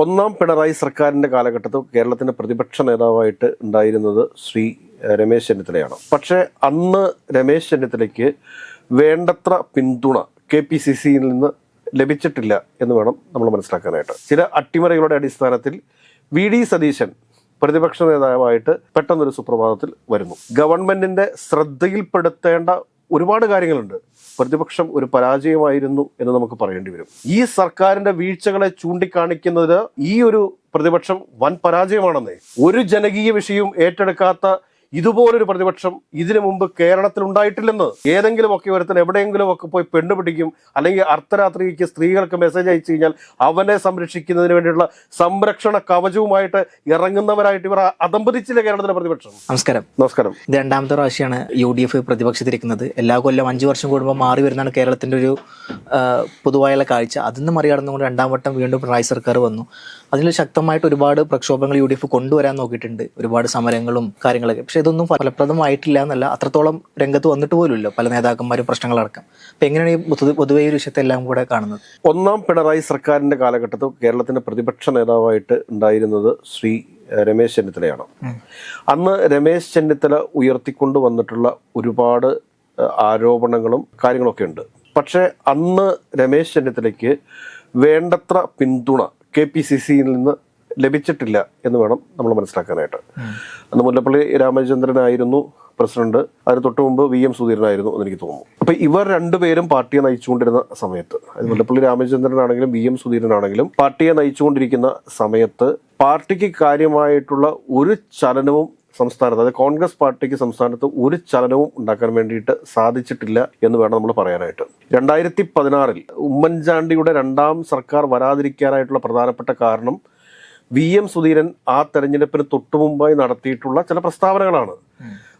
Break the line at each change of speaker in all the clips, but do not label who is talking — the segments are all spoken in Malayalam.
ഒന്നാം പിണറായി സർക്കാരിന്റെ കാലഘട്ടത്തിൽ കേരളത്തിന്റെ പ്രതിപക്ഷ നേതാവായിട്ട് ഉണ്ടായിരുന്നത് ശ്രീ രമേശ് ചെന്നിത്തലയാണ്. പക്ഷേ അന്ന് രമേശ് ചെന്നിത്തലയ്ക്ക് വേണ്ടത്ര പിന്തുണ കെ പി സി സിയിൽ നിന്ന് ലഭിച്ചിട്ടില്ല എന്ന് വേണം നമ്മൾ മനസ്സിലാക്കാനായിട്ട്. ചില അട്ടിമറികളുടെ അടിസ്ഥാനത്തിൽ വി ഡി സതീശൻ പ്രതിപക്ഷ നേതാവായിട്ട് പെട്ടെന്നൊരു സുപ്രഭാതത്തിൽ വരുന്നു. ഗവൺമെന്റിന്റെ ശ്രദ്ധയിൽപ്പെടുത്തേണ്ട ഒരുപാട് കാര്യങ്ങളുണ്ട്. പ്രതിപക്ഷം ഒരു പരാജയമായിരുന്നു എന്ന് നമുക്ക് പറയേണ്ടി വരും. ഈ സർക്കാരിന്റെ വീഴ്ചകളെ ചൂണ്ടിക്കാണിക്കുന്നത് ഈ ഒരു പ്രതിപക്ഷം വൻ പരാജയമാണെന്നേ. ഒരു ജനകീയ വിഷയവും ഏറ്റെടുക്കാത്ത ഇതുപോലൊരു പ്രതിപക്ഷം ഇതിനു മുമ്പ് കേരളത്തിൽ ഉണ്ടായിട്ടില്ലെന്ന് ഏതെങ്കിലും ഒക്കെ ഒരുത്തൻ എവിടെയെങ്കിലും ഒക്കെ പോയി പെണ്ണുപിടിക്കും അല്ലെങ്കിൽ അർദ്ധരാത്രിക്ക് സ്ത്രീകൾക്ക് മെസ്സേജ് അയച്ചു കഴിഞ്ഞാൽ അവനെ സംരക്ഷിക്കുന്നതിന് വേണ്ടിയുള്ള സംരക്ഷണ കവചവുമായിട്ട് ഇറങ്ങുന്നവരായിട്ട് ഇവർ അതമ്പതിച്ചില്ല കേരളത്തിലെ പ്രതിപക്ഷം?
നമസ്കാരം.
നമസ്കാരം.
ഇത് രണ്ടാമത്തെ പ്രാവശ്യമാണ് യു ഡി എഫ് പ്രതിപക്ഷത്തിരിക്കുന്നത്. എല്ലാ കൊല്ലം അഞ്ചു വർഷം കൂടുമ്പോൾ മാറി വരുന്നതാണ് കേരളത്തിന്റെ ഒരു പൊതുവായുള്ള കാഴ്ച. അതിന്ന് മറികടന്നുകൊണ്ട് രണ്ടാം വട്ടം വീണ്ടും പിണറായി സർക്കാർ വന്നു. അതിൽ ശക്തമായിട്ട് ഒരുപാട് പ്രക്ഷോഭങ്ങൾ യു ഡി എഫ് കൊണ്ടുവരാൻ നോക്കിയിട്ടുണ്ട്. ഒരുപാട് സമരങ്ങളും കാര്യങ്ങളൊക്കെ. പക്ഷെ ഇതൊന്നും ഫലപ്രദമായിട്ടില്ല എന്നല്ല അത്രത്തോളം രംഗത്ത് വന്നിട്ട് പോലുമില്ല പല നേതാക്കന്മാരും പ്രശ്നങ്ങളടക്കം. അപ്പൊ എങ്ങനെയാണ് ഈ പൊതു- പൊതുവെ ഈ ഒരു വിഷയത്തെ എല്ലാം കൂടെ കാണുന്നത്?
ഒന്നാം പിണറായി സർക്കാരിന്റെ കാലഘട്ടത്തിൽ കേരളത്തിന്റെ പ്രതിപക്ഷ നേതാവായിട്ട് ഉണ്ടായിരുന്നത് ശ്രീ രമേശ് ചെന്നിത്തലയാണ്. അന്ന് രമേശ് ചെന്നിത്തല ഉയർത്തിക്കൊണ്ട് വന്നിട്ടുള്ള ഒരുപാട് ആരോപണങ്ങളും കാര്യങ്ങളൊക്കെ ഉണ്ട്. പക്ഷേ അന്ന് രമേശ് ചെന്നിത്തലയ്ക്ക് വേണ്ടത്ര പിന്തുണ കെ പി സി സിയിൽ നിന്ന് ലഭിച്ചിട്ടില്ല എന്ന് വേണം നമ്മൾ മനസ്സിലാക്കാനായിട്ട്. അന്ന് മുല്ലപ്പള്ളി രാമചന്ദ്രനായിരുന്നു പ്രസിഡന്റ്. അതിന് തൊട്ട് മുമ്പ് വി എം സുധീരനായിരുന്നു എന്ന് എനിക്ക് തോന്നുന്നു. അപ്പൊ ഇവർ രണ്ടുപേരും പാർട്ടിയെ നയിച്ചുകൊണ്ടിരുന്ന സമയത്ത് അത് മുല്ലപ്പള്ളി രാമചന്ദ്രനാണെങ്കിലും വി എം സുധീരനാണെങ്കിലും പാർട്ടിയെ നയിച്ചുകൊണ്ടിരിക്കുന്ന സമയത്ത് പാർട്ടിക്ക് കാര്യമായിട്ടുള്ള ഒരു ചലനവും സംസ്ഥാനത്ത് അതായത് കോൺഗ്രസ് പാർട്ടിക്ക് സംസ്ഥാനത്ത് ഒരു ചലനവും ഉണ്ടാക്കാൻ വേണ്ടിയിട്ട് സാധിച്ചിട്ടില്ല എന്ന് വേണം നമ്മൾ പറയാനായിട്ട്. രണ്ടായിരത്തി പതിനാറിൽ ഉമ്മൻചാണ്ടിയുടെ രണ്ടാം സർക്കാർ വരാതിരിക്കാനായിട്ടുള്ള പ്രധാനപ്പെട്ട കാരണം വി എം സുധീരൻ ആ തെരഞ്ഞെടുപ്പിന് തൊട്ടുമുമ്പായി നടത്തിയിട്ടുള്ള ചില പ്രസ്താവനകളാണ്.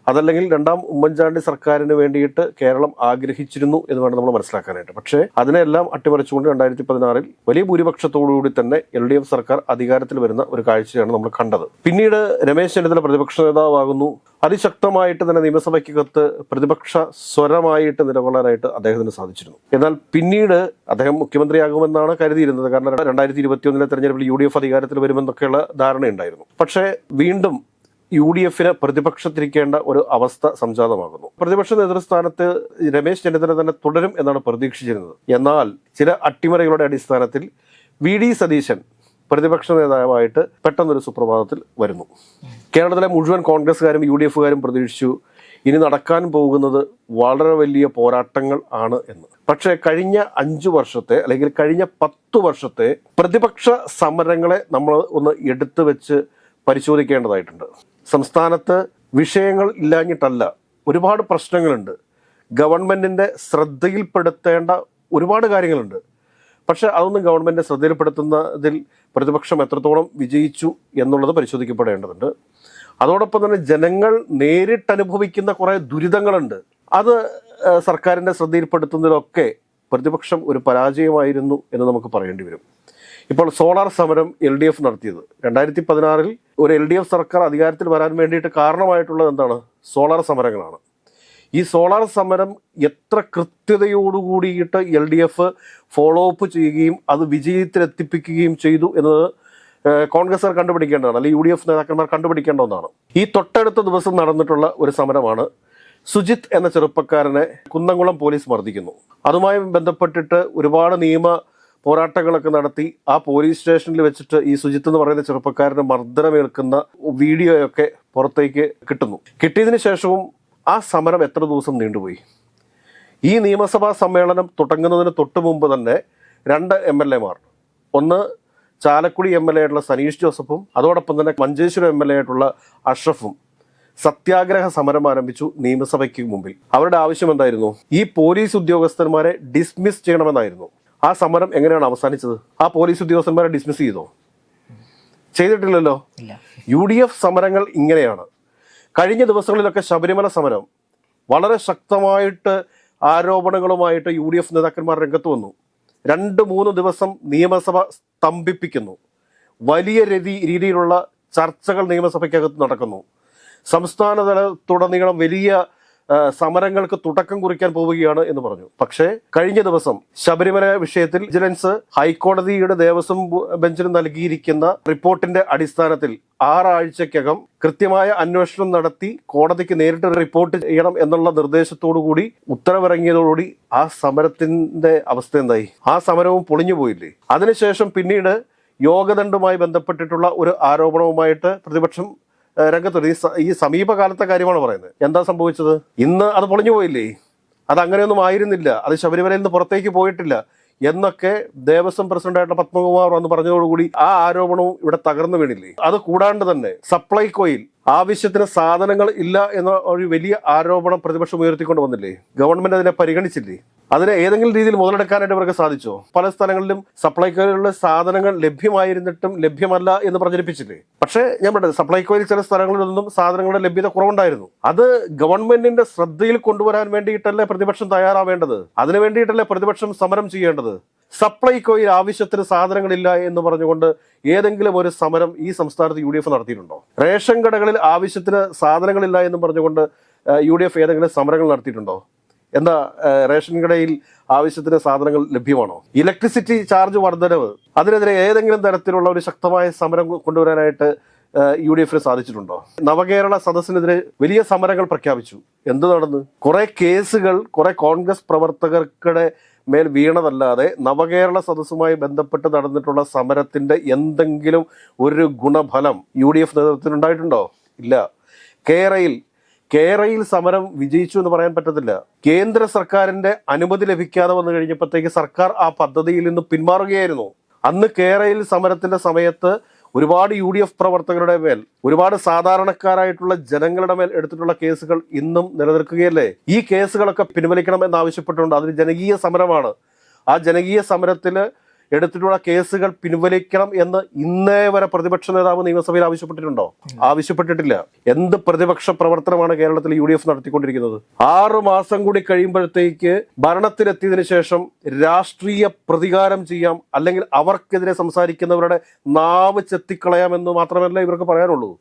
അതല്ലെങ്കിൽ രണ്ടാം ഉമ്മൻചാണ്ടി സർക്കാരിന് വേണ്ടിയിട്ട് കേരളം ആഗ്രഹിച്ചിരുന്നു എന്ന് വേണം നമ്മൾ മനസ്സിലാക്കാനായിട്ട്. പക്ഷേ അതിനെല്ലാം അട്ടിമറിച്ചുകൊണ്ട് രണ്ടായിരത്തി പതിനാറിൽ വലിയ ഭൂരിപക്ഷത്തോടുകൂടി തന്നെ എൽ ഡി എഫ് സർക്കാർ അധികാരത്തിൽ വരുന്ന ഒരു കാഴ്ചയാണ് നമ്മൾ കണ്ടത്. പിന്നീട് രമേശ് ചെന്നിത്തല പ്രതിപക്ഷ നേതാവാകുന്നു. അതിശക്തമായിട്ട് തന്നെ നിയമസഭയ്ക്കകത്ത് പ്രതിപക്ഷ സ്വരമായിട്ട് നിലകൊള്ളാനായിട്ട് അദ്ദേഹത്തിന് സാധിച്ചിരുന്നു. എന്നാൽ പിന്നീട് അദ്ദേഹം മുഖ്യമന്ത്രിയാകുമെന്നാണ് കരുതിയിരുന്നത്. കാരണം രണ്ടായിരത്തി ഇരുപത്തിയൊന്നിലെ തെരഞ്ഞെടുപ്പിൽ യു ഡി എഫ് അധികാരത്തിൽ വരുമെന്നൊക്കെയുള്ള ധാരണയുണ്ടായിരുന്നു. പക്ഷേ വീണ്ടും യു ഡി എഫിന് പ്രതിപക്ഷത്തിരിക്കേണ്ട ഒരു അവസ്ഥ സംജാതമാകുന്നു. പ്രതിപക്ഷ നേതൃസ്ഥാനത്ത് രമേശ് ചെന്നിത്തല തന്നെ തുടരും എന്നാണ് പ്രതീക്ഷിച്ചിരുന്നത്. എന്നാൽ ചില അട്ടിമറികളുടെ അടിസ്ഥാനത്തിൽ വി ഡി സതീശൻ പ്രതിപക്ഷ നേതാവായിട്ട് പെട്ടെന്നൊരു സുപ്രഭാതത്തിൽ വരുന്നു. കേരളത്തിലെ മുഴുവൻ കോൺഗ്രസ്സുകാരും യു ഡി എഫുകാരും പ്രതീക്ഷിച്ചു ഇനി നടക്കാൻ പോകുന്നത് വളരെ വലിയ പോരാട്ടങ്ങൾ ആണ് എന്ന്. പക്ഷേ കഴിഞ്ഞ അഞ്ചു വർഷത്തെ അല്ലെങ്കിൽ കഴിഞ്ഞ പത്തു വർഷത്തെ പ്രതിപക്ഷ സമരങ്ങളെ നമ്മൾ ഒന്ന് എടുത്തു വെച്ച് പരിശോധിക്കേണ്ടതായിട്ടുണ്ട്. സംസ്ഥാനത്ത് വിഷയങ്ങൾ ഇല്ലാഞ്ഞിട്ടല്ല ഒരുപാട് പ്രശ്നങ്ങളുണ്ട്. ഗവൺമെന്റിന്റെ ശ്രദ്ധയിൽപ്പെടുത്തേണ്ട ഒരുപാട് കാര്യങ്ങളുണ്ട്. പക്ഷേ അതൊന്നും ഗവൺമെന്റ് ശ്രദ്ധയിൽപ്പെടുത്തുന്നതിൽ പ്രതിപക്ഷം എത്രത്തോളം വിജയിച്ചു എന്നുള്ളത് പരിശോധിക്കപ്പെടേണ്ടതുണ്ട്. അതോടൊപ്പം തന്നെ ജനങ്ങൾ നേരിട്ടനുഭവിക്കുന്ന കുറേ ദുരിതങ്ങളുണ്ട്. അത് സർക്കാരിന്റെ ശ്രദ്ധയിൽപ്പെടുത്തുന്നതിലൊക്കെ പ്രതിപക്ഷം ഒരു പരാജയമായിരുന്നു എന്ന് നമുക്ക് പറയേണ്ടി വരും. ഇപ്പോൾ സോളാർ സമരം എൽ ഡി എഫ് നടത്തിയത്. രണ്ടായിരത്തി പതിനാറിൽ ഒരു എൽ ഡി എഫ് സർക്കാർ അധികാരത്തിൽ വരാൻ വേണ്ടിയിട്ട് കാരണമായിട്ടുള്ളത് എന്താണ്? സോളാർ സമരങ്ങളാണ്. ഈ സോളാർ സമരം എത്ര കൃത്യതയോടുകൂടിയിട്ട് L D F follow up ചെയ്യുകയും അത് വിജയത്തിലെത്തിപ്പിക്കുകയും ചെയ്തു എന്നത് കോൺഗ്രസ് കണ്ടുപിടിക്കേണ്ടതാണ്. അല്ലെങ്കിൽ യു ഡി എഫ് നേതാക്കന്മാർ കണ്ടുപിടിക്കേണ്ട ഒന്നാണ്. ഈ തൊട്ടടുത്ത ദിവസം നടന്നിട്ടുള്ള ഒരു സമരമാണ് സുജിത് എന്ന ചെറുപ്പക്കാരനെ കുന്നംകുളം പോലീസ് മർദ്ദിക്കുന്നു. അതുമായി ബന്ധപ്പെട്ടിട്ട് ഒരുപാട് നിയമ പോരാട്ടങ്ങളൊക്കെ നടത്തി ആ പോലീസ് സ്റ്റേഷനിൽ വെച്ചിട്ട് ഈ സുജിത്ത് എന്ന് പറയുന്ന ചെറുപ്പക്കാരന് മർദ്ദനമേൽക്കുന്ന വീഡിയോയൊക്കെ പുറത്തേക്ക് കിട്ടുന്നു. കിട്ടിയതിന് ശേഷവും ആ സമരം എത്ര ദിവസം നീണ്ടുപോയി? ഈ നിയമസഭാ സമ്മേളനം തുടങ്ങുന്നതിന് തൊട്ട് മുമ്പ് തന്നെ രണ്ട് എം എൽ എമാർ. ഒന്ന് ചാലക്കുടി എം എൽ എ ആയിട്ടുള്ള സനീഷ് ജോസഫും അതോടൊപ്പം തന്നെ മഞ്ചേശ്വരം എം എൽ എ ആയിട്ടുള്ള അഷ്റഫും സത്യാഗ്രഹ സമരം ആരംഭിച്ചു നിയമസഭയ്ക്ക് മുമ്പിൽ. അവരുടെ ആവശ്യം എന്തായിരുന്നു? ഈ പോലീസ് ഉദ്യോഗസ്ഥന്മാരെ ഡിസ്മിസ് ചെയ്യണമെന്നായിരുന്നു. ആ സമരം എങ്ങനെയാണ് അവസാനിച്ചത്? ആ പോലീസ് ഉദ്യോഗസ്ഥന്മാരെ ഡിസ്മിസ് ചെയ്തോ? ചെയ്തിട്ടില്ലല്ലോ? യു ഡി എഫ് സമരങ്ങൾ ഇങ്ങനെയാണ്. കഴിഞ്ഞ ദിവസങ്ങളിലൊക്കെ ശബരിമല സമരം വളരെ ശക്തമായിട്ട് ആരോപണങ്ങളുമായിട്ട് യു ഡി എഫ് നേതാക്കന്മാർ രംഗത്ത് വന്നു. രണ്ട് മൂന്ന് ദിവസം നിയമസഭ സ്തംഭിപ്പിക്കുന്നു. വലിയ രീതി രീതിയിലുള്ള ചർച്ചകൾ നിയമസഭയ്ക്കകത്ത് നടക്കുന്നു. സംസ്ഥാനതലത്തുടനീളം വലിയ സമരങ്ങൾക്ക് തുടക്കം കുറിക്കാൻ പോവുകയാണ് എന്ന് പറഞ്ഞു. പക്ഷേ കഴിഞ്ഞ ദിവസം ശബരിമല വിഷയത്തിൽ വിജിലൻസ് ഹൈക്കോടതിയുടെ ദേവസ്വം ബെഞ്ചിന് നൽകിയിരിക്കുന്ന റിപ്പോർട്ടിന്റെ അടിസ്ഥാനത്തിൽ ആറാഴ്ചക്കകം കൃത്യമായ അന്വേഷണം നടത്തി കോടതിക്ക് നേരിട്ട് റിപ്പോർട്ട് ചെയ്യണം എന്നുള്ള നിർദ്ദേശത്തോടു കൂടി ഉത്തരവിറങ്ങിയതോടുകൂടി ആ സമരത്തിന്റെ അവസ്ഥ എന്തായി? ആ സമരവും പൊളിഞ്ഞു പോയില്ലേ? അതിനുശേഷം പിന്നീട് യോഗദണ്ഡുമായി ബന്ധപ്പെട്ടിട്ടുള്ള ഒരു ആരോപണവുമായിട്ട് പ്രതിപക്ഷം രംഗത്തുണ്ട്. ഈ സമീപകാലത്തെ കാര്യമാണ് പറയുന്നത്. എന്താ സംഭവിച്ചത്? ഇന്ന് അത് പൊളിഞ്ഞു പോയില്ലേ? അത് അങ്ങനെയൊന്നും ആയിരുന്നില്ല. അത് ശബരിമലയിൽ നിന്ന് പുറത്തേക്ക് പോയിട്ടില്ല എന്നൊക്കെ ദേവസ്വം പ്രസിഡന്റായിട്ടുള്ള പത്മകുമാർ വന്ന് പറഞ്ഞതോടുകൂടി ആ ആരോപണവും ഇവിടെ തകർന്നു വീണില്ലേ? അത് കൂടാണ്ട് തന്നെ സപ്ലൈകോയിൽ ആവശ്യത്തിന് സാധനങ്ങൾ ഇല്ല എന്ന ഒരു വലിയ ആരോപണം പ്രതിപക്ഷം ഉയർത്തിക്കൊണ്ട് വന്നില്ലേ? ഗവൺമെന്റ് അതിനെ പരിഗണിച്ചില്ലേ? അതിനെ ഏതെങ്കിലും രീതിയിൽ മുതലെടുക്കാനായിട്ട് ഇവർക്ക് സാധിച്ചോ? പല സ്ഥലങ്ങളിലും സപ്ലൈകോയിലുള്ള സാധനങ്ങൾ ലഭ്യമായിരുന്നിട്ടും ലഭ്യമല്ല എന്ന് പ്രചരിപ്പിച്ചില്ലേ? പക്ഷേ ഞാൻ പറഞ്ഞത് സപ്ലൈകോയിൽ ചില സ്ഥലങ്ങളിലൊന്നും സാധനങ്ങളുടെ ലഭ്യത കുറവുണ്ടായിരുന്നു. അത് ഗവൺമെന്റിന്റെ ശ്രദ്ധയിൽ കൊണ്ടുവരാൻ വേണ്ടിയിട്ടല്ലേ പ്രതിപക്ഷം തയ്യാറാവേണ്ടത്? അതിനു വേണ്ടിയിട്ടല്ലേ പ്രതിപക്ഷം സമരം ചെയ്യേണ്ടത്? സപ്ലൈകോയിൽ ആവശ്യത്തിന് സാധനങ്ങളില്ല എന്ന് പറഞ്ഞുകൊണ്ട് ഏതെങ്കിലും ഒരു സമരം ഈ സംസ്ഥാനത്ത് യു ഡി എഫ് നടത്തിയിട്ടുണ്ടോ? റേഷൻ കടകളിൽ ആവശ്യത്തിന് സാധനങ്ങളില്ല എന്ന് പറഞ്ഞുകൊണ്ട് യു ഡി എഫ് ഏതെങ്കിലും സമരങ്ങൾ നടത്തിയിട്ടുണ്ടോ? എന്താ റേഷൻ കടയിൽ ആവശ്യത്തിന് സാധനങ്ങൾ ലഭ്യമാണോ? ഇലക്ട്രിസിറ്റി ചാർജ് വർധനവ് അതിനെതിരെ ഏതെങ്കിലും തരത്തിലുള്ള ഒരു ശക്തമായ സമരം കൊണ്ടുവരാനായിട്ട് യു ഡി എഫിന് സാധിച്ചിട്ടുണ്ടോ? നവകേരള സദസ്സിനെതിരെ വലിയ സമരങ്ങൾ പ്രഖ്യാപിച്ചു. എന്ത് നടന്നു? കുറെ കേസുകൾ കുറെ കോൺഗ്രസ് പ്രവർത്തകർക്കിടെ മേൽ വീണതല്ലാതെ നവകേരള സദസ്സുമായി ബന്ധപ്പെട്ട് നടന്നിട്ടുള്ള സമരത്തിന്റെ എന്തെങ്കിലും ഒരു ഗുണഫലം യു ഡി എഫ് നേതൃത്വത്തിനുണ്ടായിട്ടുണ്ടോ ഇല്ല. കേരയിൽ കേരയിൽ സമരം വിജയിച്ചു എന്ന് പറയാൻ പറ്റത്തില്ല. കേന്ദ്ര സർക്കാരിന്റെ അനുമതി ലഭിക്കാതെ വന്നു കഴിഞ്ഞപ്പോഴത്തേക്ക് സർക്കാർ ആ പദ്ധതിയിൽ നിന്ന് പിന്മാറുകയായിരുന്നു. അന്ന് കേരയിൽ സമരത്തിന്റെ സമയത്ത് ഒരുപാട് യു ഡി എഫ് പ്രവർത്തകരുടെ മേൽ ഒരുപാട് സാധാരണക്കാരായിട്ടുള്ള ജനങ്ങളുടെ മേൽ എടുത്തിട്ടുള്ള കേസുകൾ ഇന്നും നിലനിൽക്കുകയല്ലേ? ഈ കേസുകളൊക്കെ പിൻവലിക്കണം എന്നാവശ്യപ്പെട്ടുകൊണ്ട് അതൊരു ജനകീയ സമരമാണ്. ആ ജനകീയ സമരത്തിൽ എടുത്തിട്ടുള്ള കേസുകൾ പിൻവലിക്കണം എന്ന് ഇന്നേ വരെ പ്രതിപക്ഷ നേതാവ് നിയമസഭയിൽ ആവശ്യപ്പെട്ടിട്ടുണ്ടോ? ആവശ്യപ്പെട്ടിട്ടില്ല. എന്ത് പ്രതിപക്ഷ പ്രവർത്തനമാണ് കേരളത്തിൽ യു ഡി എഫ് നടത്തിക്കൊണ്ടിരിക്കുന്നത്? ആറു മാസം കൂടി കഴിയുമ്പോഴത്തേക്ക് ഭരണത്തിലെത്തിയതിനു ശേഷം രാഷ്ട്രീയ പ്രതികാരം ചെയ്യാം അല്ലെങ്കിൽ അവർക്കെതിരെ സംസാരിക്കുന്നവരുടെ നാവ് ചെത്തിക്കളയാമെന്ന് മാത്രമല്ല ഇവർക്ക് പറയാനുള്ളൂ?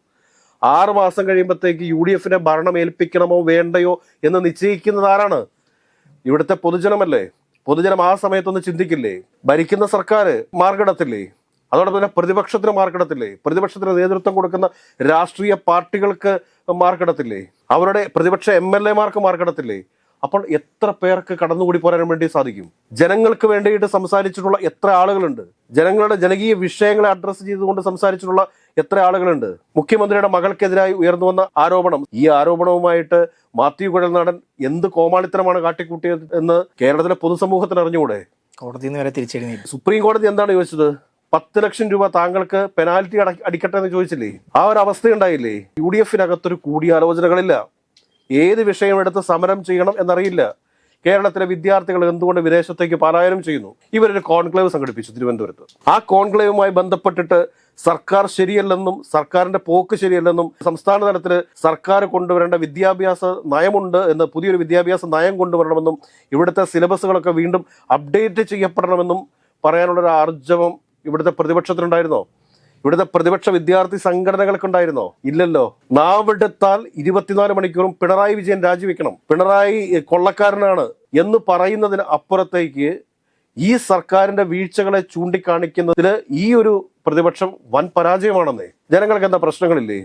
ആറു മാസം കഴിയുമ്പോഴത്തേക്ക് യു ഡി എഫിനെ ഭരണം ഏൽപ്പിക്കണമോ വേണ്ടയോ എന്ന് നിശ്ചയിക്കുന്നത് ആരാണ്? ഇവിടുത്തെ പൊതുജനമല്ലേ? പൊതുജനം ആ സമയത്തൊന്ന് ചിന്തിക്കില്ലേ? ഭരിക്കുന്ന സർക്കാർ മാർഗടത്തില്ലേ? അതോടൊപ്പം തന്നെ പ്രതിപക്ഷത്തിന് മാർക്കിടത്തില്ലേ പ്രതിപക്ഷത്തിന് നേതൃത്വം കൊടുക്കുന്ന രാഷ്ട്രീയ പാർട്ടികൾക്ക് മാർക്കിടത്തില്ലേ അവരുടെ പ്രതിപക്ഷ എം എൽ എമാർക്ക് മാർക്കിടത്തില്ലേ അപ്പോൾ എത്ര പേർക്ക് കടന്നുകൂടി പോരാൻ വേണ്ടി സാധിക്കും? ജനങ്ങൾക്ക് വേണ്ടിയിട്ട് സംസാരിച്ചിട്ടുള്ള എത്ര ആളുകളുണ്ട്? ജനങ്ങളുടെ ജനകീയ വിഷയങ്ങളെ അഡ്രസ്സ് ചെയ്തുകൊണ്ട് സംസാരിച്ചിട്ടുള്ള എത്ര ആളുകളുണ്ട്? മുഖ്യമന്ത്രിയുടെ മകൾക്കെതിരായി ഉയർന്നു വന്ന ആരോപണം. ഈ ആരോപണവുമായിട്ട് മാത്യു കുഴൽനാടൻ എന്ത് കോമാളിത്തരമാണ് കാട്ടിക്കൂട്ടിയത് എന്ന് കേരളത്തിലെ പൊതുസമൂഹത്തിന് അറിഞ്ഞുകൂടെ?
നിന്ന് വരെ തിരിച്ചെഴുതി
സുപ്രീം കോടതി എന്താണ് ചോദിച്ചത്? പത്ത് ലക്ഷം രൂപ താങ്കൾക്ക് പെനാൽറ്റി അടിക്കട്ടെ എന്ന് ചോദിച്ചില്ലേ? ആ ഒരു അവസ്ഥ ഉണ്ടായില്ലേ യു ഡി എഫിനകത്തൊരു കൂടിയാലോചനകളില്ല. ഏത് വിഷയമെടുത്ത് സമരം ചെയ്യണം എന്നറിയില്ല. കേരളത്തിലെ വിദ്യാർത്ഥികൾ എന്തുകൊണ്ട് വിദേശത്തേക്ക് പലായനം ചെയ്യുന്നു? ഇവരൊരു കോൺക്ലേവ് സംഘടിപ്പിച്ചു തിരുവനന്തപുരത്ത്. ആ കോൺക്ലേവുമായി ബന്ധപ്പെട്ടിട്ട് സർക്കാർ ശരിയല്ലെന്നും സർക്കാരിന്റെ പോക്ക് ശരിയല്ലെന്നും സംസ്ഥാന തലത്തിൽ സർക്കാർ കൊണ്ടുവരേണ്ട വിദ്യാഭ്യാസ നയമുണ്ട് എന്ന് പുതിയൊരു വിദ്യാഭ്യാസ നയം കൊണ്ടുവരണമെന്നും ഇവിടുത്തെ സിലബസുകളൊക്കെ വീണ്ടും അപ്ഡേറ്റ് ചെയ്യപ്പെടണമെന്നും പറയാനുള്ള ഒരു ആർജവം ഇവിടുത്തെ പ്രതിപക്ഷത്തിനുണ്ടായിരുന്നോ? ഇവിടുത്തെ പ്രതിപക്ഷ വിദ്യാർത്ഥി സംഘടനകൾക്കുണ്ടായിരുന്നോ? ഇല്ലല്ലോ. നാവെടുത്താൽ ഇരുപത്തിനാല് മണിക്കൂറും പിണറായി വിജയൻ രാജിവെക്കണം. പിണറായി കൊള്ളക്കാരനാണ് എന്ന് പറയുന്നതിന് അപ്പുറത്തേക്ക് ഈ സർക്കാരിന്റെ വീഴ്ചകളെ ചൂണ്ടിക്കാണിക്കുന്നതിൽ ഈ ഒരു പ്രതിപക്ഷം വൻ പരാജയമാണെന്നേ. ജനങ്ങൾക്ക് എന്താ പ്രശ്നങ്ങളില്ലേ?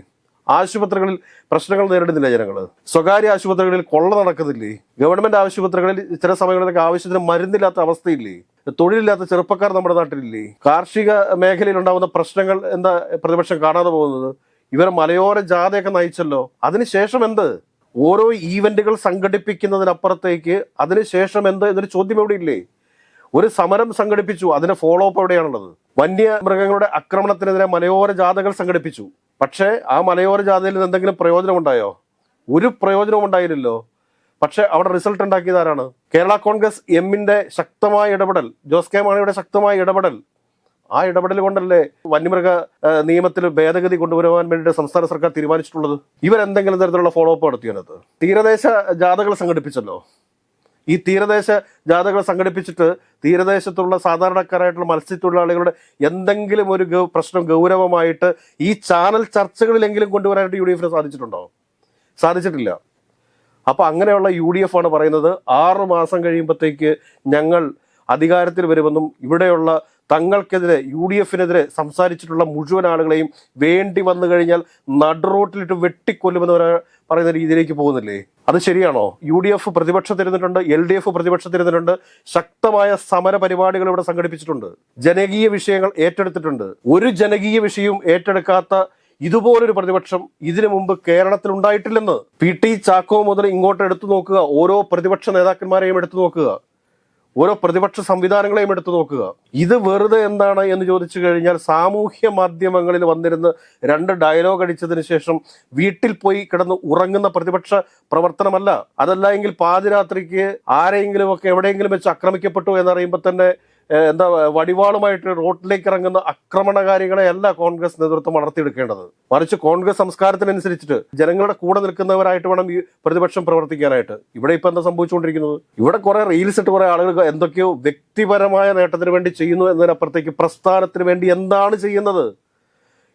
ആശുപത്രികളിൽ പ്രശ്നങ്ങൾ നേരിടുന്നില്ല ജനങ്ങൾ സ്വകാര്യ ആശുപത്രികളിൽ കൊള്ള നടക്കുന്നില്ലേ? ഗവൺമെന്റ് ആശുപത്രികളിൽ ചില സമയങ്ങളിലൊക്കെ ആവശ്യത്തിന് മരുന്നില്ലാത്ത അവസ്ഥയില്ലേ? തൊഴിലില്ലാത്ത ചെറുപ്പക്കാർ നമ്മുടെ നാട്ടിലില്ലേ? കാർഷിക മേഖലയിൽ ഉണ്ടാകുന്ന പ്രശ്നങ്ങൾ എന്താ പ്രതിപക്ഷം കാണാതെ പോകുന്നത്? ഇവർ മലയോര ജാഥയൊക്കെ നയിച്ചല്ലോ. അതിനുശേഷം എന്ത്? ഓരോ ഈവന്റുകൾ സംഘടിപ്പിക്കുന്നതിനപ്പുറത്തേക്ക് അതിനുശേഷം എന്ത്? എന്നൊരു ചോദ്യം എവിടെ ഇല്ലേ? ഒരു സമരം സംഘടിപ്പിച്ചു. അതിന് ഫോളോ അപ്പ് എവിടെയാണുള്ളത്? വന്യ മൃഗങ്ങളുടെ ആക്രമണത്തിനെതിരെ മലയോര ജാഥകൾ സംഘടിപ്പിച്ചു. പക്ഷേ ആ മലയോര ജാഥയിൽ നിന്ന് എന്തെങ്കിലും പ്രയോജനം ഉണ്ടായോ ഒരു പ്രയോജനവും ഉണ്ടായില്ലല്ലോ. പക്ഷെ അവിടെ റിസൾട്ട് ഉണ്ടാക്കിയത് ആരാണ്? കേരള കോൺഗ്രസ് എമ്മിന്റെ ശക്തമായ ഇടപെടൽ ജോസ് കെ മാണിയുടെ ശക്തമായ ഇടപെടൽ. ആ ഇടപെടൽ കൊണ്ടല്ലേ വന്യമൃഗ നിയമത്തിൽ ഭേദഗതി കൊണ്ടുവരുവാൻ വേണ്ടിയിട്ട് സംസ്ഥാന സർക്കാർ തീരുമാനിച്ചിട്ടുള്ളത്? ഇവരെന്തെങ്കിലും തരത്തിലുള്ള ഫോളോ അപ്പ് നടത്തിയത് തീരദേശ ജാഥകൾ സംഘടിപ്പിച്ചല്ലോ. ഈ തീരദേശ ജാഥകൾ സംഘടിപ്പിച്ചിട്ട് തീരദേശത്തുള്ള സാധാരണക്കാരായിട്ടുള്ള മത്സ്യത്തൊഴിലാളികളുടെ എന്തെങ്കിലും ഒരു പ്രശ്നം ഗൗരവമായിട്ട് ഈ ചാനൽ ചർച്ചകളിലെങ്കിലും കൊണ്ടുവരാനായിട്ട് യു ഡി എഫിന് സാധിച്ചിട്ടുണ്ടോ? സാധിച്ചിട്ടില്ല. അപ്പൊ അങ്ങനെയുള്ള യു ഡി എഫ് ആണ് പറയുന്നത്. ആറ് മാസം കഴിയുമ്പോഴത്തേക്ക് ഞങ്ങൾ അധികാരത്തിൽ വരുമെന്നും ഇവിടെയുള്ള തങ്ങൾക്കെതിരെ യു ഡി എഫിനെതിരെ സംസാരിച്ചിട്ടുള്ള മുഴുവൻ ആളുകളെയും വേണ്ടി വന്നു കഴിഞ്ഞാൽ നടുറോട്ടിലിട്ട് വെട്ടിക്കൊല്ലുമെന്ന് പറ- പറയുന്ന രീതിയിലേക്ക് പോകുന്നില്ലേ? അത് ശരിയാണോ? യു ഡി എഫ് പ്രതിപക്ഷത്തിരുന്നിട്ടുണ്ട് എൽ ഡി എഫ് പ്രതിപക്ഷത്തിരുന്നിട്ടുണ്ട് ശക്തമായ സമര പരിപാടികൾ ഇവിടെ സംഘടിപ്പിച്ചിട്ടുണ്ട് ജനകീയ വിഷയങ്ങൾ ഏറ്റെടുത്തിട്ടുണ്ട്. ഒരു ജനകീയ വിഷയവും ഏറ്റെടുക്കാത്ത ഇതുപോലൊരു പ്രതിപക്ഷം ഇതിനു മുമ്പ് കേരളത്തിൽ ഉണ്ടായിട്ടില്ലെന്ന് പി ടി ചാക്കോ മുതൽ ഇങ്ങോട്ട് എടുത്തു നോക്കുക ഓരോ പ്രതിപക്ഷ നേതാക്കന്മാരെയും എടുത്തു നോക്കുക. ഓരോ പ്രതിപക്ഷ സംവിധാനങ്ങളെയും എടുത്തു നോക്കുക. ഇത് വെറുതെ എന്താണ് എന്ന് ചോദിച്ചു കഴിഞ്ഞാൽ സാമൂഹ്യ മാധ്യമങ്ങളിൽ വന്നിരുന്ന് രണ്ട് ഡയലോഗ് അടിച്ചതിന് ശേഷം വീട്ടിൽ പോയി കിടന്ന് ഉറങ്ങുന്ന പ്രതിപക്ഷ പ്രവർത്തനമല്ല. അതല്ല എങ്കിൽ പാതിരാത്രിക്ക് ആരെയെങ്കിലും ഒക്കെ എവിടെയെങ്കിലും വെച്ച് ആക്രമിക്കപ്പെട്ടു എന്നറിയുമ്പോൾ തന്നെ എന്താ വടിവാളുമായിട്ട് റോഡിലേക്ക് ഇറങ്ങുന്ന ആക്രമണകാരികളെ അല്ല കോൺഗ്രസ് നേതൃത്വം വളർത്തിയെടുക്കേണ്ടത്. മറിച്ച് കോൺഗ്രസ് സംസ്കാരത്തിനനുസരിച്ചിട്ട് ജനങ്ങളുടെ കൂടെ നിൽക്കുന്നവരായിട്ട് വേണം ഈ പ്രതിപക്ഷം പ്രവർത്തിക്കാനായിട്ട്. ഇവിടെ ഇപ്പൊ എന്താ സംഭവിച്ചുകൊണ്ടിരിക്കുന്നത്? ഇവിടെ കുറെ റീൽസ് ഇട്ട് കുറെ ആളുകൾ എന്തൊക്കെയോ വ്യക്തിപരമായ നേട്ടത്തിന് വേണ്ടി ചെയ്യുന്നു എന്നതിനപ്പുറത്തേക്ക് പ്രസ്ഥാനത്തിന് വേണ്ടി എന്താണ് ചെയ്യുന്നത്?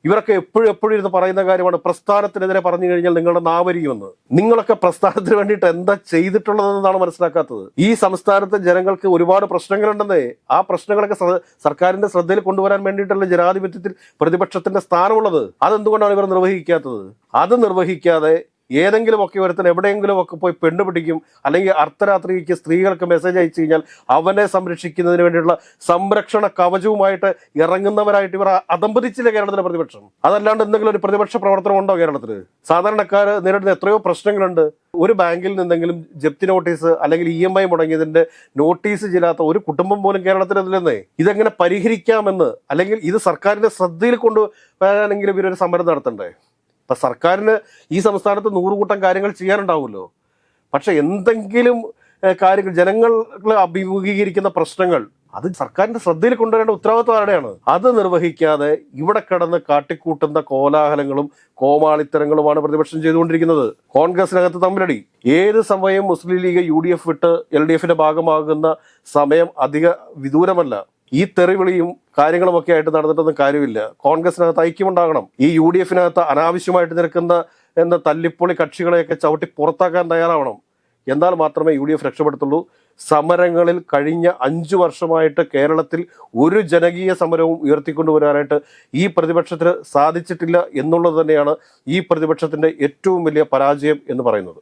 ഇവരൊക്കെ എപ്പോഴും എപ്പോഴും ഇരുന്ന് പറയുന്ന കാര്യമാണ്. പ്രസ്ഥാനത്തിനെതിരെ പറഞ്ഞു കഴിഞ്ഞാൽ നിങ്ങളുടെ നാവരിയുമെന്ന് നിങ്ങളൊക്കെ പ്രസ്ഥാനത്തിന് വേണ്ടിയിട്ട് എന്താ ചെയ്തിട്ടുള്ളതെന്നാണ് മനസ്സിലാക്കാത്തത്. ഈ സംസ്ഥാനത്തെ ജനങ്ങൾക്ക് ഒരുപാട് പ്രശ്നങ്ങളുണ്ടെന്നേ ആ പ്രശ്നങ്ങളൊക്കെ സർക്കാരിന്റെ ശ്രദ്ധയിൽ കൊണ്ടുവരാൻ വേണ്ടിയിട്ടുള്ള ജനാധിപത്യത്തിൽ പ്രതിപക്ഷത്തിന്റെ സ്ഥാനമുള്ളത്. അതെന്തുകൊണ്ടാണ് ഇവർ നിർവഹിക്കാത്തത്? അത് നിർവഹിക്കാതെ ഏതെങ്കിലും ഒക്കെ ഒരുത്തൻ എവിടെയെങ്കിലും ഒക്കെ പോയി പെണ്ണ് പിടിക്കും അല്ലെങ്കിൽ അർദ്ധരാത്രിക്ക് സ്ത്രീകൾക്ക് മെസ്സേജ് അയച്ചു കഴിഞ്ഞാൽ അവനെ സംരക്ഷിക്കുന്നതിന് വേണ്ടിയുള്ള സംരക്ഷണ കവചവുമായിട്ട് ഇറങ്ങുന്നവരായിട്ട് ഇവർ അതമ്പതിച്ചില്ല കേരളത്തിലെ പ്രതിപക്ഷം. അതല്ലാണ്ട് എന്തെങ്കിലും ഒരു പ്രതിപക്ഷ പ്രവർത്തനം ഉണ്ടോ കേരളത്തിൽ സാധാരണക്കാർ നേരിടുന്ന എത്രയോ പ്രശ്നങ്ങളുണ്ട്. ഒരു ബാങ്കിൽ നിന്നെങ്കിലും ജപ്തി നോട്ടീസ് അല്ലെങ്കിൽ ഇ എം ഐ മുടങ്ങിയതിന്റെ നോട്ടീസ് ചെയ്യാത്ത ഒരു കുടുംബം പോലും കേരളത്തിൽ അതിലെന്നേ ഇതെങ്ങനെ പരിഹരിക്കാമെന്ന് അല്ലെങ്കിൽ ഇത് സർക്കാരിന്റെ ശ്രദ്ധയിൽ കൊണ്ടുവരാനെങ്കിലും ഇവരൊരു സമരം നടത്തണ്ടേ? ഇപ്പൊ സർക്കാരിന് ഈ സംസ്ഥാനത്ത് നൂറുകൂട്ടം കാര്യങ്ങൾ ചെയ്യാനുണ്ടാവുമല്ലോ. പക്ഷെ എന്തെങ്കിലും കാര്യങ്ങൾ ജനങ്ങൾ അഭിമുഖീകരിക്കുന്ന പ്രശ്നങ്ങൾ അത് സർക്കാരിന്റെ ശ്രദ്ധയിൽ കൊണ്ടുവരേണ്ട ഉത്തരവാദിത്വം ആരുടെയാണ്? അത് നിർവഹിക്കാതെ ഇവിടെ കിടന്ന് കാട്ടിക്കൂട്ടുന്ന കോലാഹലങ്ങളും കോമാളിത്തരങ്ങളുമാണ് പ്രതിപക്ഷം ചെയ്തുകൊണ്ടിരിക്കുന്നത്. കോൺഗ്രസിനകത്ത് തമ്മിലടി. ഏത് സമയം Muslim League U D F വിട്ട് എൽ ഡി എഫിന്റെ ഭാഗമാകുന്ന സമയം അധിക വിദൂരമല്ല. ഈ തെറിവിളിയും കാര്യങ്ങളുമൊക്കെ ആയിട്ട് നടന്നിട്ടൊന്നും കാര്യമില്ല. കോൺഗ്രസിനകത്ത് ഐക്യമുണ്ടാകണം. ഈ യു ഡി എഫിനകത്ത് അനാവശ്യമായിട്ട് നിൽക്കുന്ന എന്ന തല്ലിപ്പൊളി കക്ഷികളെയൊക്കെ ചവിട്ടി പുറത്താക്കാൻ തയ്യാറാവണം. എന്നാൽ മാത്രമേ യു ഡി എഫ് രക്ഷപ്പെടുത്തുള്ളൂ. സമരങ്ങളിൽ കഴിഞ്ഞ അഞ്ചു വർഷമായിട്ട് കേരളത്തിൽ ഒരു ജനകീയ സമരവും ഉയർത്തിക്കൊണ്ടുവരാനായിട്ട് ഈ പ്രതിപക്ഷത്തിന് സാധിച്ചിട്ടില്ല എന്നുള്ളത് തന്നെയാണ് ഈ പ്രതിപക്ഷത്തിന്റെ ഏറ്റവും വലിയ പരാജയം എന്ന് പറയുന്നത്.